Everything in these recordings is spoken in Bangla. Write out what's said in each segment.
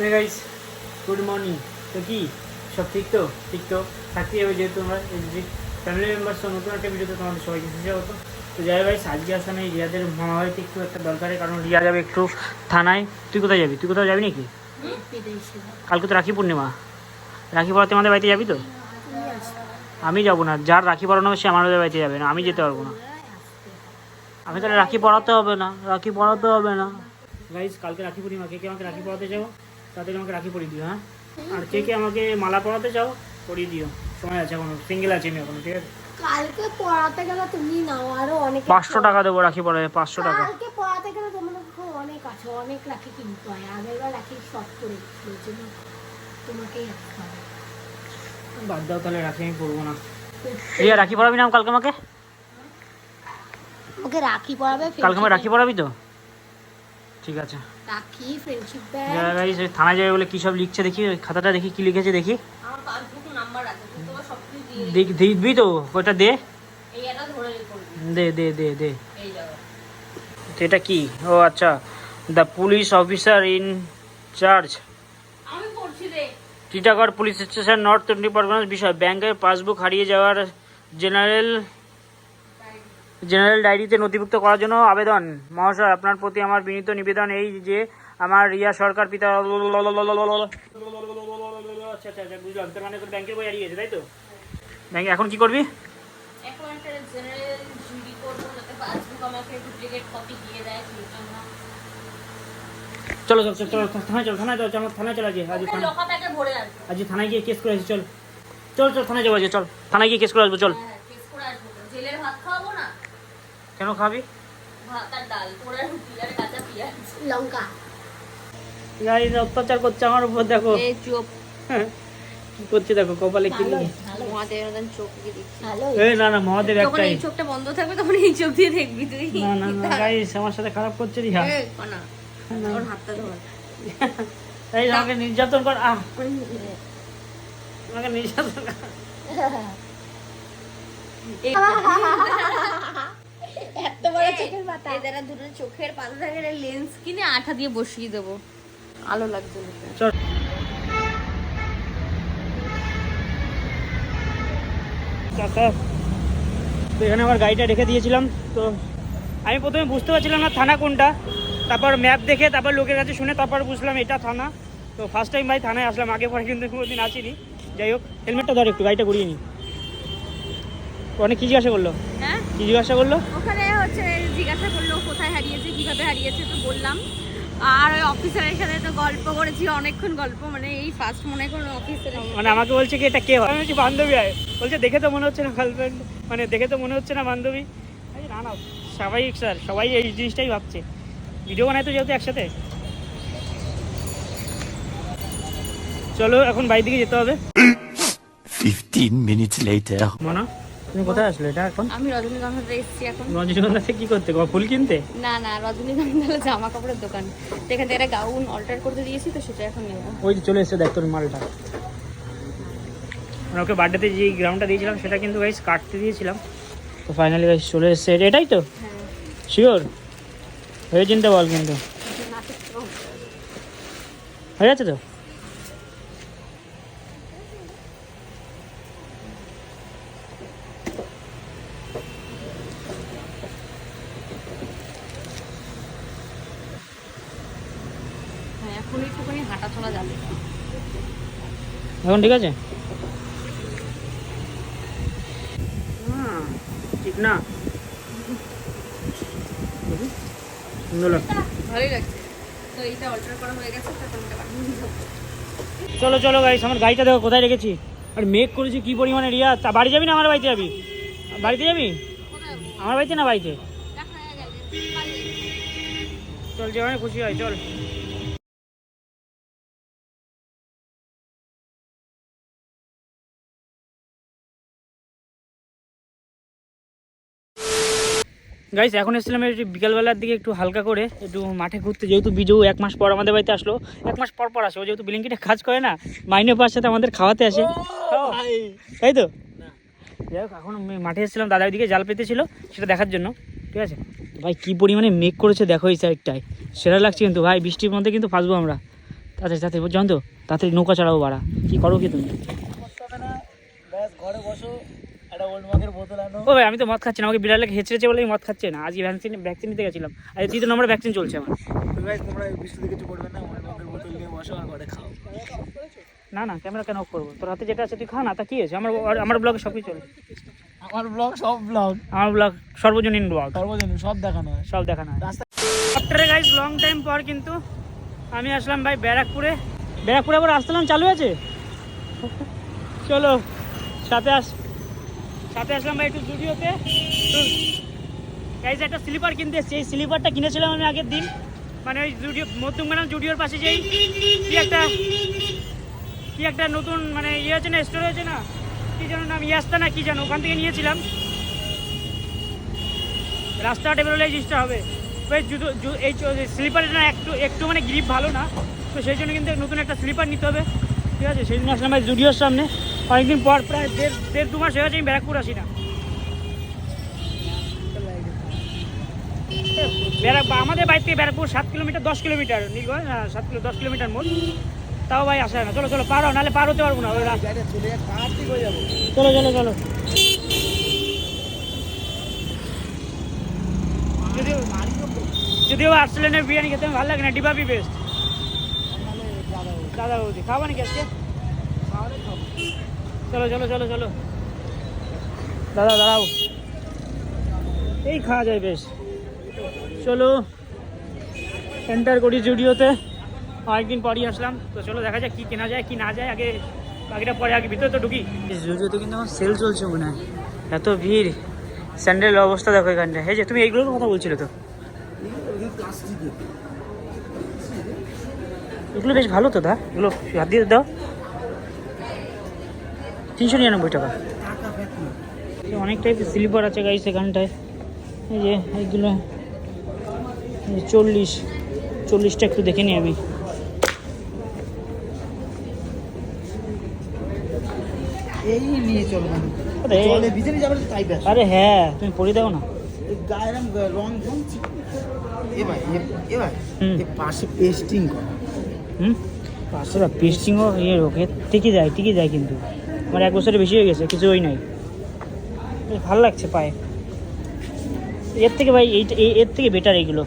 তো গাইস গুড মর্নিং তো কি? সব ঠিক তো? ঠিক তো? থাকতেই হবে যেহেতু আমরা ফ্যামিলি মেম্বার সহ নতুন একটা ভিডিওতে তোমাদের সবাইকে স্বাগত। তো যাই ভাই আজকে আসলে এই রিয়াদের মামা বাড়িতে একটু একটা দরকারে, কারণ রিয়া যাবে একটু থানায়। তুই কোথায় যাবি? তুই কোথাও যাবি নাকি? কালকে তো রাখি পূর্ণিমা। রাখি পড়াতে আমাদের বাড়িতে যাবি তো? আমি যাব না। যার রাখি পড়ানো হবে সে আমাদের বাড়িতে যাবে না। আমি যেতে পারব না। আমি তাহলে রাখি পড়াতে হবে না। রাখি পড়াতে হবে না। গাইজ কালকে রাখি পূর্ণিমা। কে কে আমাকে রাখি পড়াতে চাও তাদেরকে আমাকে রাখি পরিয়ে দিও হ্যাঁ? আর কে কে আমাকে মালা পড়াতে চাও পরিয়ে দিও। সময় আছে এখনও সিঙ্গেল আছে আমি এখনও ঠিক আছে? কালকে পড়াতে গেলে তুমি নাও আরও অনেক পাঁচশো টাকা দেবো রাখি পড়াবে পাঁচশো টাকা। কালকে পড়াতে গেলে তোমার অনেক আছে অনেক রাখি কিনতে হয়। আগের বার রাখি শর্ট করে তোমাকেই বাদ দাও তাহলে রাখি আমি পড়ব না। রিয়া রাখি পড়াবি না কালকে আমাকে? ওকে রাখি পড়াবে কালকে আমাকে রাখি পড়াবি তো? ঠিক আছে। রাখি ফ্রেন্ডশিপ যারা ব্যাগ গাইজ থানায় যাবে বলে কী সব লিখছে দেখি ওই খাতাটা দেখি কি লিখেছে দেখি। আমার পাসবুক নাম্বার আছে তোমার সব কিছু দিয়ে দেখবি তো ওটা দে। এই এটা ধরে দে দে দে দে। এই এটা কি? ও আচ্ছা। The police officer in charge আমি পড়ছি রে। Titagarh police station north twenty Parganas বিষয়। ব্যাংকের পাসবুক হারিয়ে যাওয়ার জেনারেল জেনারেল ডায়েরিতে নথিভুক্ত করার জন্য আবেদন। মহাশয় আপনার প্রতি আমার বিনীত নিবেদন এই যে আমার রিয়া সরকার পিতা আচ্ছা আচ্ছা আচ্ছা বুঝলাম। তার মানে ব্যাংকের বই হারিয়ে গেছে তাই তো? ব্যাংকে এখন কি করবি? চলো চলো চলো চলো থানায় চলো থানায় চলো চলো থানায় চলো আজকে আজ থানায় আজকে থানায় গিয়ে কেস করে আসি চল। চল চল থানায় যাব আজকে চল। থানায় গিয়ে কেস করে আসব চল হ্যাঁ কেস করে আসব তো। জেলের ভাত খাওয়াবো না কেন খাবি? ভাত আর ডাল পোড়া রুটি আর কাঁচা পেঁয়াজ। লঙ্কা। গাইজ অত্যাচার করছে আমার উপর দেখো। এই চোখ। হ্যাঁ, কি করছে দেখো কপালে কি ভালো লিখে ভালো। মহাদেব মতন চোখ দিয়ে দেখছি। ভালো। এই না না মহাদেব একটাই। চোখটা বন্ধ থাকবে তখন এই চোখ দিয়ে দেখবি তুই। না না না গাইজ আমার সাথে খারাপ করছে রিহা। ওর হাতটা ধর। এই আমাকে নির্যাতন কর আহ। আমাকে নির্যাতন কর। এই চোখের পাতা। এই দুটো চোখের পাতা থাকে লেন্স কিনে আঠা দিয়ে বসিয়ে দেবো। আলো লাগবে মুখে। কাকা তো এখানে আমার গাড়িটা রেখে দিয়েছিলাম তো আমি প্রথমে বুঝতে পারছিলাম না থানা কোনটা তারপর ম্যাপ দেখে তারপর লোকের কাছে শুনে তারপর বুঝলাম এটা থানা। তো ফার্স্ট টাইম ভাই থানায় আসলাম আগে পরে কিন্তু কোনোদিন আসিনি। যাই হোক হেলমেটটা ধর একটু গাড়িটা ঘুরিয়ে নি। অনেক কি জিজ্ঞাসা করল? হ্যাঁ কি জিজ্ঞাসা করল? ওখানে হচ্ছে জিজ্ঞাসা করল কোথায় হারিয়েছে কীভাবে হারিয়েছে তো বললাম। আর ওই অফিসারের সাথে তো গল্প করেছি অনেকক্ষণ গল্প মানে এই ফার্স্ট মনে কোনো অফিসারের মানে আমাকে বলছে কি এটা কে হয়? আমি বান্ধবী হয় বলছে দেখে তো মনে হচ্ছে না গার্লফ্রেন্ড মানে দেখে তো মনে হচ্ছে না বান্ধবী। না না স্বাভাবিক স্যার সবাই এই জিনিসটাই ভাবছে। ভিডিও বানায় তো যেহেতু একসাথে। চলো এখন বাড়ির দিকে যেতে হবে। 15 minutes later. মনা? তুমি কোথায় আসলে? এটা এখন? আমি রজনীগন্ধাতে এসেছি এখন। রজনীগন্ধাতে কি করতে? গো, ফুল কিনতে? না না রজনীগন্ধা হলো জামা কাপড়ের দোকান। তো এখান থেকে গাউন অল্টার করতে দিয়েছি তো সেটা এখন নেব। ওই যে চলে এসে দেখ তোর মালটা। মানে ওকে বার্থডেতে যে গ্রাউন্ডটা দিয়েছিলাম সেটা কিন্তু গাইস কাটতে দিয়েছিলাম। তো ফাইনালি গাইস চলে এসছে। এটাই তো? হ্যাঁ। শিওর হয়ে চিনতে বল কিন্তু। হয়ে যাচ্ছে তো? এখন একটুখানি হাঁটা চলা যাবে। এখন ঠিক আছে? ঠিক না। ভালোই লাগছে। তো এইটা অল্টার করা হয়ে গেছে। চলো চলো গাইস আমার গাড়িটা দেখো কোথায় রেখেছি? আর মেঘ করেছি কি পরিমাণে রিয়া? তা বাড়ি যাবি না আমার বাড়িতে যাবি? বাড়িতে যাবি? আমার বাড়িতে না বাড়িতে। চল যেখানে খুশি হয় চল। গাইস এখন এসেছিলাম একটু বিকালবেলার দিকে একটু হালকা করে একটু মাঠে ঘুরতে। যেহেতু বিজু এক মাস পর আমাদের বাড়িতে আসলো এক মাস পর পর আসে। ও যেহেতু বিলিংকিটা কাজ করে না মাইনে পাওয়ার সাথে আমাদের খাওয়াতে আসে। তাই তো? যাই হোক এখন মাঠে এসেছিলাম দাদার দিকে জাল পেতেছিল সেটা দেখার জন্য। ঠিক আছে? ভাই কী পরিমাণে মেঘ করেছে দেখো এই সাইডটায় সেরা লাগছে কিন্তু ভাই বৃষ্টির মধ্যে কিন্তু ফাঁসবো আমরা। তাড়াতাড়ি তাড়াতাড়ি জানো তো? তাড়াতাড়ি নৌকা চালাবো বাড়া। কি করো কি তুমি ঘরে বসো একটা ওল্ড মগের বোতল আনো ও ভাই আমি তো মদ খাচ্ছি না আমাকে বিড়ালে হেঁচড়েছে বলেই মদ খাচ্ছে না। আজকে ভ্যাকসিন ভ্যাকসিন নিতে গেছিলাম। আর তৃতীয় নম্বরে ভ্যাকসিন চলছে আমার। ভাই তোমরা কিছু করবে না ওল্ড মগের বোতল নিয়ে বসো আর ঘরে খাও। না না ক্যামেরা কেন অফ করব? তোর হাতে যেটা আছে তুই খা না তা কি আছে আমার আমার ব্লগে সব কিছু চলে। আমার ব্লগ সব ব্লগ আমার ব্লগ সর্বজনীন ব্লগ সর্বজনীন সব দেখানো হয়। সব দেখানো হয়। রাস্তা আফটার গাইজ লং টাইম পর কিন্তু আমি আসলাম ভাই ব্যারাকপুরে। ব্যারাকপুরে আবার আসলাম চালু আছে? চলো সাথে আস। সাথে আসলাম ভাই একটু জুডিওতে। গাইজ একটা স্লিপার কিনতে এসছি। এই স্লিপারটা কিনেছিলাম আমি আগের দিন। মানে ওই জুডিও মধ্যমগ্রাম জুডিওর পাশে যেই কি একটা কি একটা নতুন মানে ইয়ে আছে না স্টোর আছে না? কি যেন নাম, ইয়াস্তা না কি জানো ওখান থেকে নিয়েছিলাম। রাস্তাটা বেরোলে এই জিনিসটা হবে। ওই জুতো এই স্লিপারটা না একটু একটু মানে গ্রিপ ভালো না। তো সেই জন্য কিন্তু নতুন একটা স্লিপার নিতে হবে। ঠিক আছে? সেই জন্য আসলাম জুডিওর সামনে। অনেকদিন পর প্রায় দেড় দেড় দু মাস হয়ে গেছে আমি ব্যারাকপুর আসি না। আমাদের বাড়ি থেকে ব্যারাকপুর সাত কিলোমিটার দশ কিলোমিটার নীলগঞ্জ হ্যাঁ, সাত কিলো দশ কিলোমিটার মোট তাও ভাই আসে না। চলো চলো পারো নাহলে পার হতে পারব না চলে চলো চলো। যদিও যদিও বিরিয়ানি খেতে ভালো লাগে না ডিবাবি বেস্ট দাদা বৌদি খাব নাকি আজকে? চলো চলো চলো চলো। দাদা দাঁড়াও। এই খাওয়া যায় বেশ। চলো এন্টার করি জুডিওতে অনেকদিন পরই আসলাম। তো চলো, দেখা যাক কি কেনা যায়, কি না যায়। আগে বাকিটা পরে আগে ভিতরে তো ঢুকি। জুডিওতে কিন্তু আমার সেল চলছে মনে হয়। এত ভিড়। স্যান্ডেলের অবস্থা দেখো এখানটা। এই যে, তুমি এইগুলোর কথা বলছিলে তো। এগুলো বেশ ভালো তো, দা। এগুলো হাত দিয়ে দাও। তিনশো নিরানব্বই টাকা। অনেক টাইপের স্লিপার আছে গাইস এখানটায়। এই যে এইগুলো চল্লিশ চল্লিশটা একটু দেখে নিই আমি। এই নিয়ে চলো আরে, হ্যাঁ তুমি পড়ে দাও না। রং এ ভাই এ- ভাই পাশে পেস্টিং কর। হুম? পাঁচশো পেস্টিংও ইয়ে হোক ঠিকই যায় ঠিকই যায় কিন্তু। আমার এক বছরের বেশি হয়ে গেছে কিছু ওই নাই। বেশ ভালো লাগছে পায়ে। এর থেকে ভাই এইটা এই- এর থেকে বেটার এইগুলো।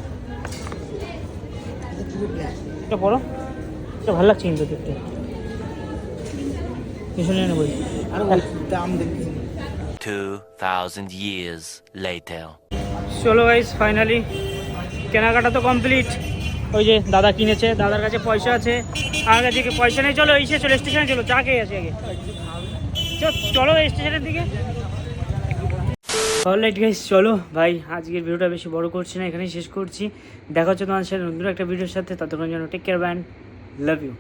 এটা পড়ো এটা ভালো লাগছে কিন্তু দেখতে। আর ওই দাম দেখছি 2,000 years later. চলো গাইস ফাইনালি কেনাকাটা তো কমপ্লিট ওই যে দাদা কিনেছে, দাদার কাছে পয়সা আছে। আমার কাছে পয়সা নেই, চলো এসে চলো স্টেশনে চলো, চা খেয়ে আছে আগে। চলো স্টেশনের দিকে। অলরাইট গাইস চলো ভাই, আজকের ভিডিওটা বেশি বড় করছি না, এখানেই শেষ করছি। দেখা হচ্ছে তোমার সাথে নতুন একটা ভিডিওর সাথে ততক্ষণ জন্য take care band love you